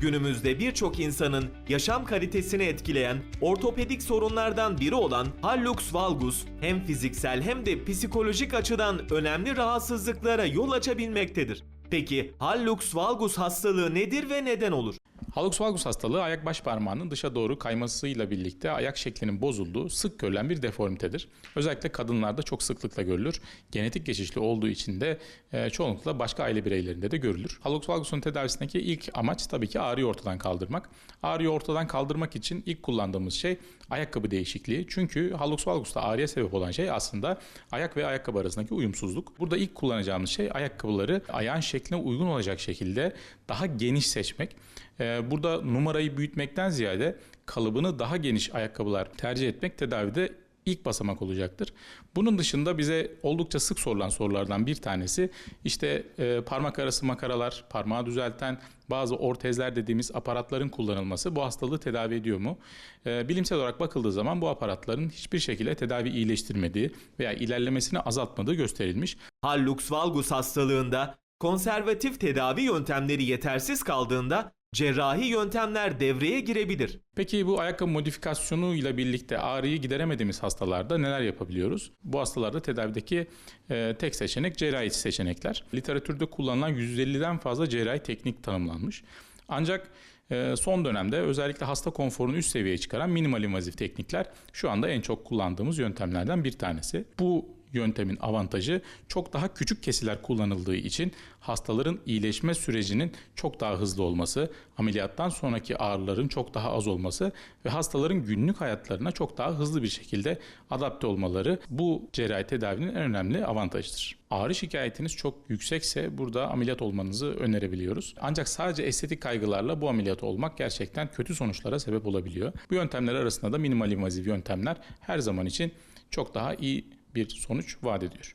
Günümüzde birçok insanın yaşam kalitesini etkileyen ortopedik sorunlardan biri olan hallux valgus hem fiziksel hem de psikolojik açıdan önemli rahatsızlıklara yol açabilmektedir. Peki hallux valgus hastalığı nedir ve neden olur? Hallux valgus hastalığı ayak baş parmağının dışa doğru kaymasıyla birlikte ayak şeklinin bozulduğu sık görülen bir deformitedir. Özellikle kadınlarda çok sıklıkla görülür. Genetik geçişli olduğu için de e, çoğunlukla başka aile bireylerinde de görülür. Hallux valgus'un tedavisindeki ilk amaç tabii ki ağrıyı ortadan kaldırmak. Ağrıyı ortadan kaldırmak için ilk kullandığımız şey ayakkabı değişikliği. Çünkü hallux valgus'ta ağrıya sebep olan şey aslında ayak ve ayakkabı arasındaki uyumsuzluk. Burada ilk kullanacağımız şey ayakkabıları ayağın şekline uygun olacak şekilde daha geniş seçmek. Ee, Burada numarayı büyütmekten ziyade kalıbını daha geniş ayakkabılar tercih etmek tedavide ilk basamak olacaktır. Bunun dışında bize oldukça sık sorulan sorulardan bir tanesi işte e, parmak arası makaralar, parmağı düzelten bazı ortezler dediğimiz aparatların kullanılması bu hastalığı tedavi ediyor mu? E, bilimsel olarak bakıldığı zaman bu aparatların hiçbir şekilde tedavi iyileştirmediği veya ilerlemesini azaltmadığı gösterilmiş. Hallux valgus hastalığında konservatif tedavi yöntemleri yetersiz kaldığında cerrahi yöntemler devreye girebilir. Peki bu ayakkabı modifikasyonu ile birlikte ağrıyı gideremediğimiz hastalarda neler yapabiliyoruz? Bu hastalarda tedavideki e, tek seçenek cerrahi seçenekler. Literatürde kullanılan 150'den fazla cerrahi teknik tanımlanmış. Ancak e, son dönemde özellikle hasta konforunu üst seviyeye çıkaran minimal invazif teknikler şu anda en çok kullandığımız yöntemlerden bir tanesi. Bu yöntemin avantajı çok daha küçük kesiler kullanıldığı için hastaların iyileşme sürecinin çok daha hızlı olması, ameliyattan sonraki ağrıların çok daha az olması ve hastaların günlük hayatlarına çok daha hızlı bir şekilde adapte olmaları bu cerrahi tedavinin en önemli avantajıdır. Ağrı şikayetiniz çok yüksekse burada ameliyat olmanızı önerebiliyoruz. Ancak sadece estetik kaygılarla bu ameliyat olmak gerçekten kötü sonuçlara sebep olabiliyor. Bu yöntemler arasında da minimal invazif yöntemler her zaman için çok daha iyi bir sonuç vaat ediyor.